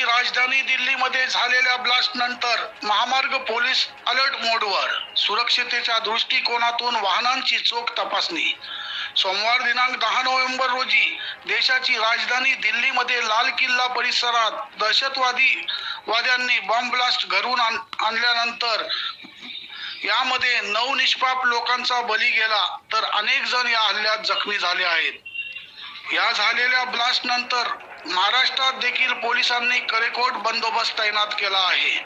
राजधानी दिल्लीमध्ये झालेल्या ब्लास्ट नंतर महामार्ग पोलीस अलर्ट मोडवर सुरक्षितेच्या दृष्टिकोनातून वाहनांची चोख तपासणी. सोमवार दिनांक दहा नोव्हेंबर रोजी देशाची राजधानी दिल्लीमध्ये लाल किल्ला परिसरात दहशतवादी वाद्यांनी बॉम्ब ब्लास्ट घडवून आण- आणल्यानंतर यामध्ये नऊ निष्पाप लोकांचा बली गेला तर अनेक जण या हल्ल्यात जखमी झाले आहेत. या झालेल्या ब्लास्ट नंतर महाराष्ट्रात देखील पोलिसांनी कडेकोट बंदोबस्त तैनात केला आहे.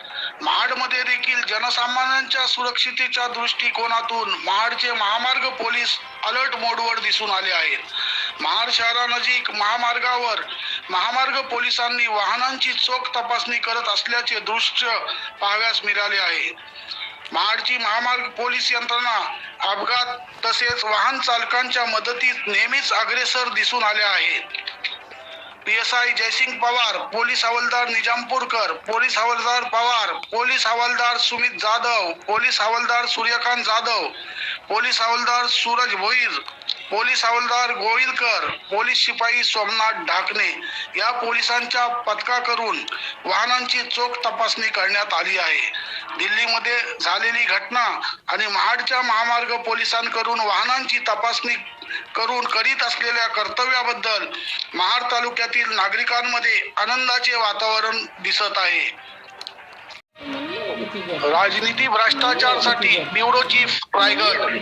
महाडमध्ये देखील जनसामान्यांच्या सुरक्षितेच्या दृष्टिकोनातून महाडचे महामार्ग पोलीस अलर्ट मोडवर दिसून आले आहेत. महाड शहरानजीक महामार्गावर महामार्ग पोलिसांनी वाहनांची चोख तपासणी करत असल्याचे दृश्य पाहाव्यास मिळाले आहे. महाडची महामार्ग पोलीस यंत्रणा अपघात तसेच वाहन चालकांच्या मदतीत नेहमीच अग्रेसर दिसून आले आहेत. P S I Jaysing Pawar police हवालदार निजामपूरकर पोलीस हवालदार पवार पोलीस हवालदार सुमित जाधव पोलीस हवालदार सूर्यकांत जाधव पोलीस हवालदार सूरज भोईर पोलीस हवालदार गोविलकर पोलीस शिपाई सोमनाथ ढाकणे या पोलिसांच्या पथकाकडून वाहनांची चोख तपासणी करण्यात आली आहे. दिल्लीमध्ये झालेली घटना आणि महाडच्या महामार्ग पोलिसांकडून वाहनांची तपासणी करून करीत असलेल्या कर्तव्याबद्दल महाड तालुक्यातील नागरिकांमध्ये आनंदाचे वातावरण दिसत आहे. राजनीती भ्रष्टाचारसाठी ब्युरो चीफ रायगड.